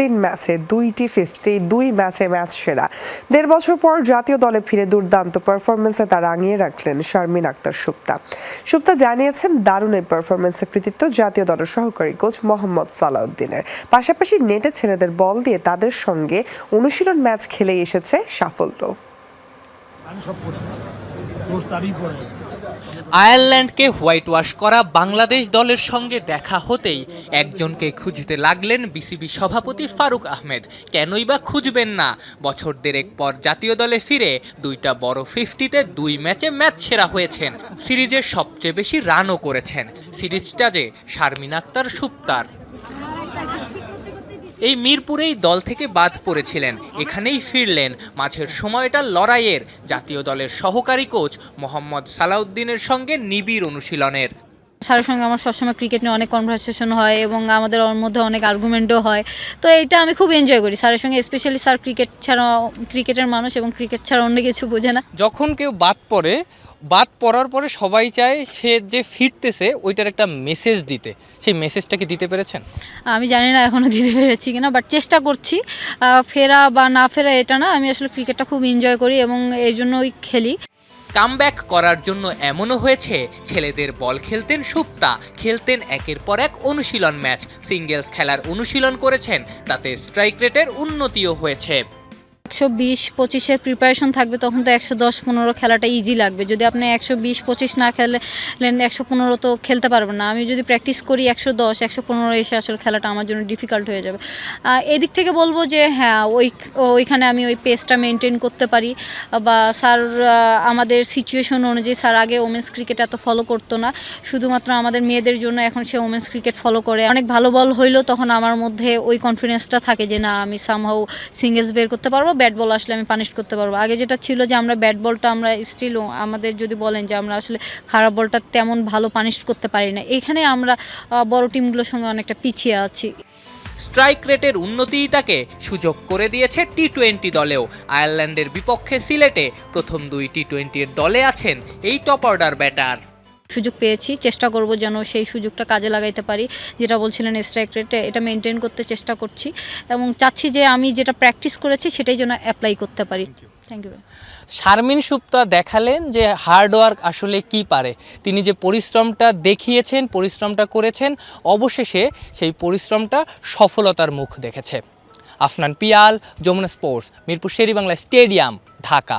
তিন ম্যাচে দুইটি ফিফটি, দুই ম্যাচে ম্যাচ সেরা। দেড় বছর পর জাতীয় দলে ফিরে দুর্দান্ত পারফরমেন্সে তা রাঙিয়ে রাখলেন শারমিন আক্তার সুপ্তা। সুপ্তা জানিয়েছেন দারুণ এই পারফরমেন্সের কৃতিত্ব জাতীয় দলের সহকারী কোচ মোহাম্মদ সালাউদ্দিনের। পাশাপাশি নেটে ছেলেদের বল দিয়ে তাদের সঙ্গে অনুশীলন ম্যাচ খেলেই এসেছে সাফল্য। আয়ারল্যান্ডকে হোয়াইট ওয়াশ করা বাংলাদেশ দলের সঙ্গে দেখা হতেই একজনকে খুঁজতে লাগলেন বিসিবি সভাপতি ফারুক আহমেদ। কেনই বা খুঁজবেন না? বছর দেড়েক পর জাতীয় দলে ফিরে দুইটা বড় ফিফটিতে দুই ম্যাচে ম্যাচ সেরা হয়েছেন। সিরিজের সবচেয়ে বেশি রানও করেছেন। সিরিজটা যে শারমিন আক্তার সুপ্তার। এই মিরপুরেই দল থেকে বাদ পড়েছিলেন। এখানেই ফিরলেন মাঝের সময়টা লড়াইয়ের। জাতীয় দলের সহকারী কোচ মোহাম্মদ সালাউদ্দিনের সঙ্গে নিবিড় অনুশীলনের। স্যারের সঙ্গে আমার সবসময় ক্রিকেট নিয়ে অনেক কনভারসেশন হয় এবং আমাদের ওর মধ্যে অনেক আর্গুমেন্টও হয়। তো এটা আমি খুব এনজয় করি। স্যারের সঙ্গে স্পেশালি স্যার ক্রিকেট ছাড়া ক্রিকেটের মানুষ এবং ক্রিকেট ছাড়া অন্য কিছু বোঝে না। যখন কেউ বাদ পড়ে বাদ পড়ার পরে সবাই চায় সে যে ফিরতেছে ওইটার একটা মেসেজ দিতে। সেই মেসেজটা কি দিতে পেরেছেন? আমি জানি না এখনও দিতে পেরেছি কিনা বাট চেষ্টা করছি। ফেরা বা না ফেরা এটা না আমি আসলে ক্রিকেটটা খুব এনজয় করি এবং এই জন্যই খেলি। কামব্যাক করার জন্য এমনও হয়েছে, ছেলেদের বল খেলতেন সুপ্তা, খেলতেন একের পর এক অনুশীলন ম্যাচ। সিঙ্গেলস খেলার অনুশীলন করেছেন, তাতে স্ট্রাইক রেটের উন্নতিও হয়েছে। একশো বিশ পঁচিশের প্রিপারেশন থাকবে, তখন তো একশো দশ পনেরো খেলাটা ইজি লাগবে। যদি আপনি একশো বিশ পঁচিশ না খেলেন, একশো পনেরো তো খেলতে পারবেন না। আমি যদি প্র্যাকটিস করি একশো দশ, একশো পনেরো এসে আসলে খেলাটা আমার জন্য ডিফিকাল্ট হয়ে যাবে। এদিক থেকে বলব যে হ্যাঁ ওই, ওইখানে আমি ওই পেসটা মেনটেন করতে পারি। বা স্যার আমাদের সিচুয়েশন অনুযায়ী স্যার আগে ওমেন্স ক্রিকেট এত ফলো করতো না। শুধুমাত্র আমাদের মেয়েদের জন্য এখন সে ওমেন্স ক্রিকেট ফলো করে। অনেক ভালো বল হইলেও তখন আমার মধ্যে ওই কনফিডেন্সটা থাকে যে, না, আমি সামহাও সিঙ্গেলস বের করতে পারব। ব্যাট বল আসলে আমি পানিশ করতে পারব। আগে যেটা ছিল যে আমরা ব্যাট বলটা আমরা স্টিল আমাদের যদি বলেন যে আমরা আসলে খারাপ বলটা তেমন ভালো পানিশ করতে পারি না। এখানে আমরা বড় টিমগুলোর সঙ্গে অনেকটা পিছিয়ে আছি। স্ট্রাইক রেটের উন্নতিই তাকে সুযোগ করে দিয়েছে টি টোয়েন্টি দলেও। আয়ারল্যান্ডের বিপক্ষে সিলেটে প্রথম দুই টি টোয়েন্টির দলে আছেন এই টপ অর্ডার ব্যাটার সুযোগ পেয়েছি। চেষ্টা করব যেন সেই সুযোগটা কাজে লাগাইতে পারি। যেটা বলছিলেন স্ট্রাইক রেট এটা মেনটেন করতে চেষ্টা করছি। এবং চাচ্ছি যে আমি যেটা প্র্যাকটিস করেছি সেটাই যেন অ্যাপ্লাই করতে পারি। থ্যাংক ইউ শারমিন সুপ্তা দেখালেন যে হার্ডওয়ার্ক আসলে কি পারে। তিনি যে পরিশ্রমটা দেখিয়েছেন পরিশ্রমটা করেছেন অবশেষে সেই পরিশ্রমটা সফলতার মুখ দেখেছে। Afnan Piyal Jamuna sports Mirpur Sherebangla stadium Dhaka.